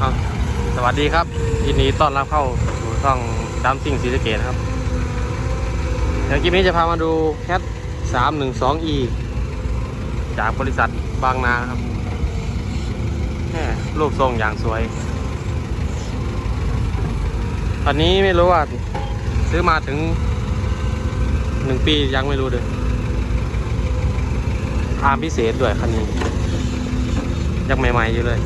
เอาสวัสดีครับยินดีต้อนรับเข้าสู่ช่องดัมซิ่งศรีสเกดครับเดี๋ยวคลิปนี้จะพามาดูแคท 312 e จากบริษัทบางนาครับแหมรูปทรงอย่างสวย ตอนนี้ไม่รู้ว่า ซื้อมาถึงหนึ่งปียังไม่รู้เลยอาร์มพิเศษด้วยคันนี้ ยังใหม่ๆอยู่เลย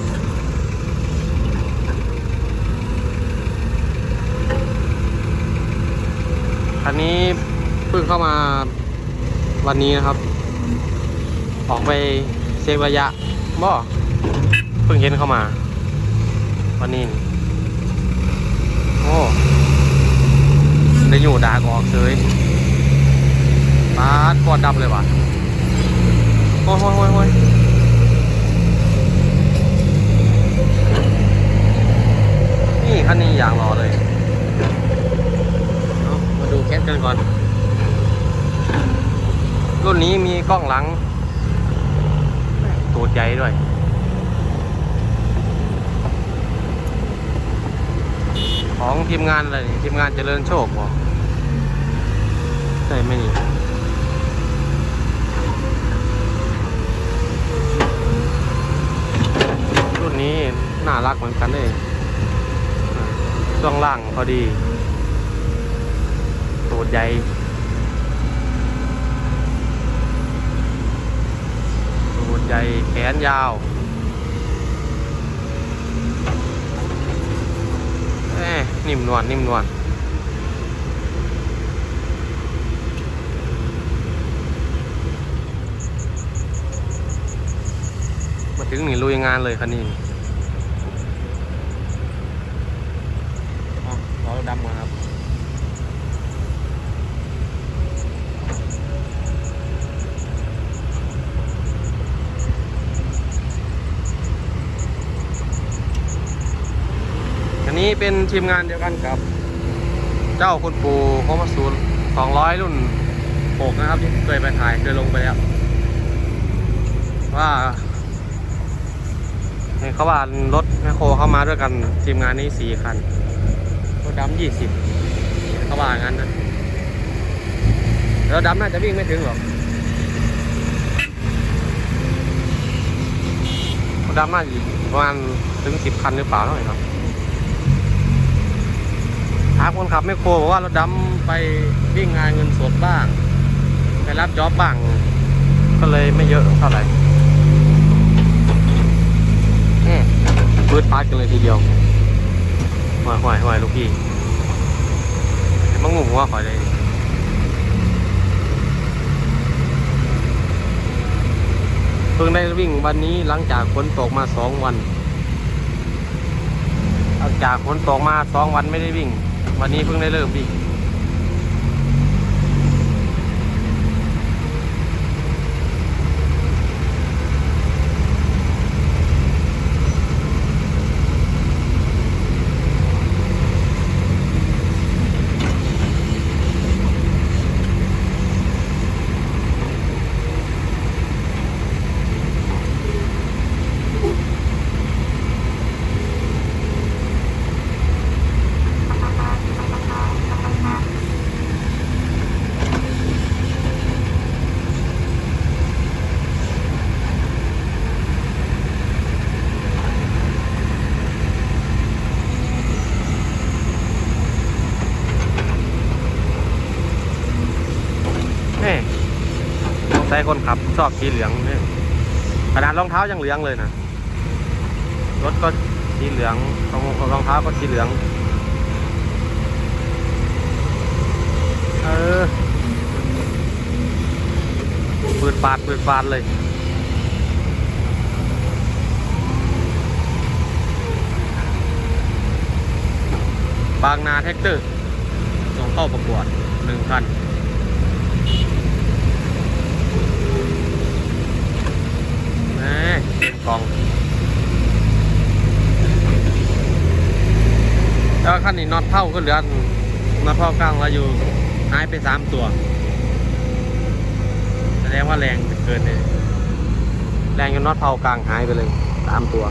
คันนี้เพิ่งเข้ามาวันนี้นะครับ ออกไปเช็คระยะบ่เพิ่งเห็นเข้ามา วันนี้ โอ้ได้อยู่ดากออกเลยปาดกอดดับเลยว่ะโอ้ยโอ้ยโอ้ยโอ้ยนี่คันนี้อย่างรอเลย เอามาดูแคปกันก่อน รุ่นนี้มี กล้องหลังตัวใหญ่ด้วยของทีมงานอะไรนี่ทีมงานเจริญโชคบอกใช่ไหมนี่รุ่นนี้น่ารักเหมือนกันเลยช่วงล่างพอดี ตูดใหญ่ตูด ใหญ่แขนยาวนิ่มนวลนิ่มนวลมาถึงนี่ลุยงานเลยคันนี้อ๋อล้อดำมาครับ นี้เป็นทีมงานเดียวกันกับ เจ้าคุณปู่โคมาศูนย์สองร้อยรุ่นหกนะครับที่เคยไปถ่ายเคยลงไปแล้วว่าเห็นเขาว่ารถแมคโครเข้ามาด้วยกันทีมงานนี้สี่คันรถดำยี่สิบเขาว่างั้นนะแล้วดำน่าจะวิ่งไม่ถึงหรอกรถดำน่าจะประมาณถึงสิบคันหรือเปล่าเท่าไหร่ครับามคนขับไม่โครบอกว่ารถดำไปวิ่งงานเงินสดบ้าง ไปรับจ็อบบ้าง ก็เลยไม่เยอะเท่าไหร่แหมปืดปาดกันเลยทีเดียวห่วยห่วยห่วยลูกพี่มังงุ่มหัว่าขอยเลยเพิ่งได้วิ่งวันนี้หลังจากฝนตกมาสองวันหลังจากฝนตกมาสองวันไม่ได้วิ่ง วันนี้เพิ่งได้เริ่มวิ่ง นี่ใส่ คนขับ ชอบสีเหลืองนี่ขนาดรองเท้ายังเหลืองเลยนะรถก็สีเหลืองรองรองเท้าก็สีเหลือง เออปืดปาดปืดปาดเลยบางนาแท็กเตอร์ส่งเข้าประกวดหนึ่งคัน แหม เป็นกองแล้วขั้นนี้น็อตเท่าก็เหลือน็อตเท่ากลางเราอยู่หายไปสามตัวแสดงว่าแรงเกินเลยแรงจนน็อตเท่ากลางหายไปเลยสามตัว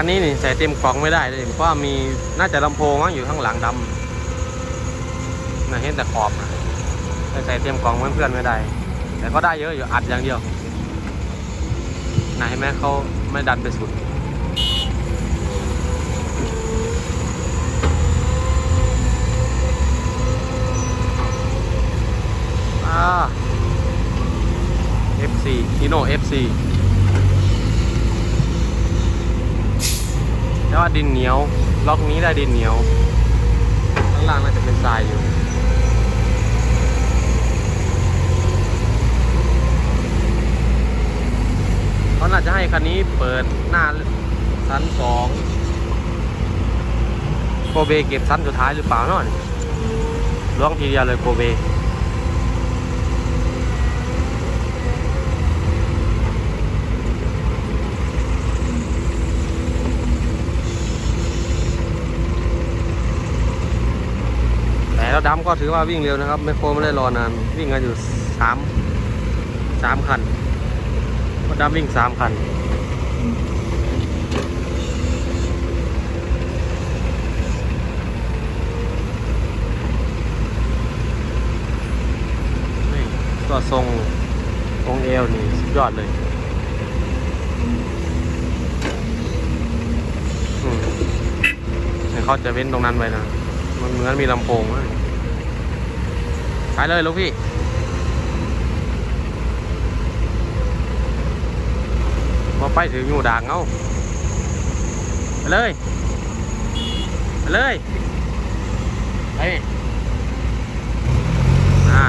คันนี้นี่ใส่เต็มกล่องไม่ได้เลยเพราะมีน่าจะลำโพงมั้งอยู่ข้างหลังดำน่าเห็นแต่ขอบนะใส่เต็มกล่องเหมือนเพื่อนไม่ได้ แต่ก็ได้เยอะอยู่อัดอย่างเดียวไหนเห็นไหมเขาไม่ดันไปสุดอ่า FC Hino FC แต่ว่าดินเหนียว ล็อกนี้ได้ดินเหนียว ข้างล่างน่าจะเป็นทรายอยู่เขาน่าจะให้คันนี้เปิดหน้าชั้นสองโกเบเก็บชั้นสุดท้ายหรือเปล่าเนาะล่วงทีเดียวเลยโกเบ แต่เราดำก็ถือว่าวิ่งเร็วนะครับไม่โคไม่ได้รอนานวิ่งกันอยู่สามสามคันก็ดำวิ่งสามคันนี่ตัวทรงองเอวนี่สุดยอดเลยอืมเนี่ยเขาจะเว้นตรงนั้นไว้นะ มันเหมือนมีลำโพงนะ ไปเลยลูกพี่มาไปถึงอยู่ด่างเอาไปเลยไปเลยไปอ่า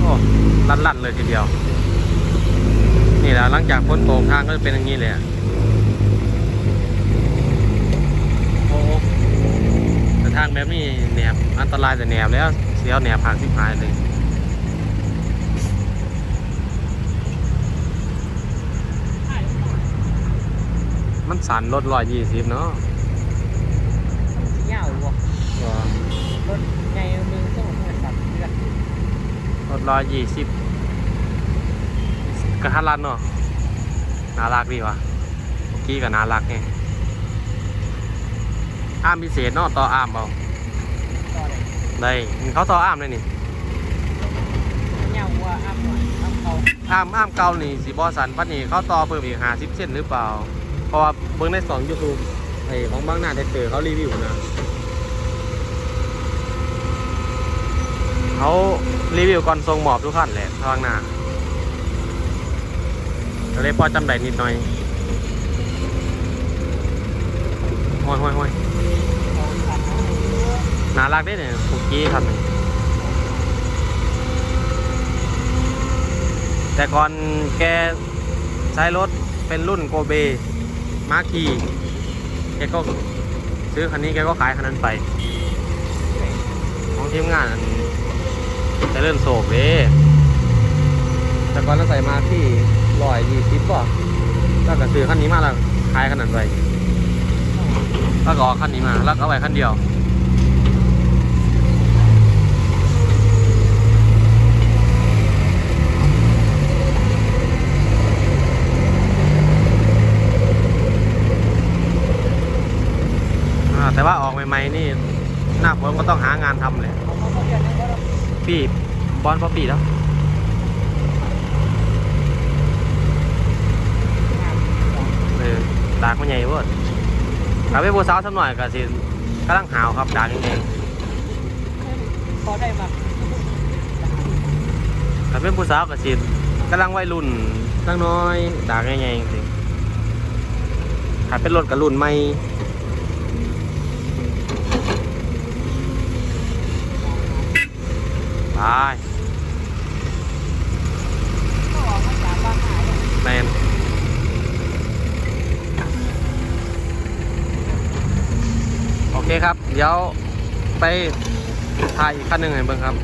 โอ้ลั่นๆ เลยทีเดียว นี่แหละหลังจากพ้นโตกทางก็จะเป็นอย่างนี้เลยอะโอ้แต่ทางแบบนี้แหนบอันตรายแต่แหนบแล้วเสียวแหนบผ่านสิบหายเลยมันสั่นรถร้อยยี่สิบเนาะเหี่ยวบ่รถใหญ่มือต้องเหมือนแบบเลือดรถร้อยยี่สิบ กระทัดรัดเนาะน่ารักดีวะเมื่อกี้ก็น่ารักไงอ้ามพิเศษเนาะต่ออ้ามเอาต่อเลยได้เขาต่ออ้ามเลยนี่เหี่ยวว่าอ้ำหน่อยอ้ำเขาอ้ามอ้ามเก่านี่สีบอสันปัดนี่เขาต่อเพิ่มอีกห้าสิบเส้นหรือเปล่า เพราะว่าเบิ่งในสองยูทูบไอ้ของบางหน้าเด็กเตอร์เขารีวิวนะเขารีวิวก่อนทรงหมอบทุกขั้นแหละทางหน้า ก็เลยพอจำได้นิดหน่อยห้อยห้อยห้อยเขาขัดน่ารักได้เนี่ยคุกกี้ครับ แต่ก่อนแกใช้รถเป็นรุ่นโกเบ มาร์คีแกก็ซื้อคันนี้แกก็ขายคันนั้นไป ของทีมงานจะเลื่อนโศกเด้แต่ก่อนเราใส่มาที่ ร้อยยี่สิบป่ะแล้วก็ซื้อคันนี้มาแล้วขายคันนั้นไปแล้วก็เอาคันนี้มา แล้วก็เอาไว้คันเดียวแต่ว่าออกใหม่ๆนี่หน้าฝนก็ต้องหางานทำเลยปีบอลพอปีแล้ว เออ ดากมันใหญ่เว้ยถ้าเป็นผู้สาวสักหน่อยก็สิกำลังหาวครับดากยังไงพอได้มาถ้าเป็นผู้สาวก็สิกำลังวัยรุ่นตั้งน้อยดากยังไงจริงๆถ้าเป็นรถกับรุ่นใหม่ไป ก็ออกมาจากบ้านหาย แมนโอเคครับ เดี๋ยวไปถ่ายอีกขั้นหนึ่งให้เบิ่งครับ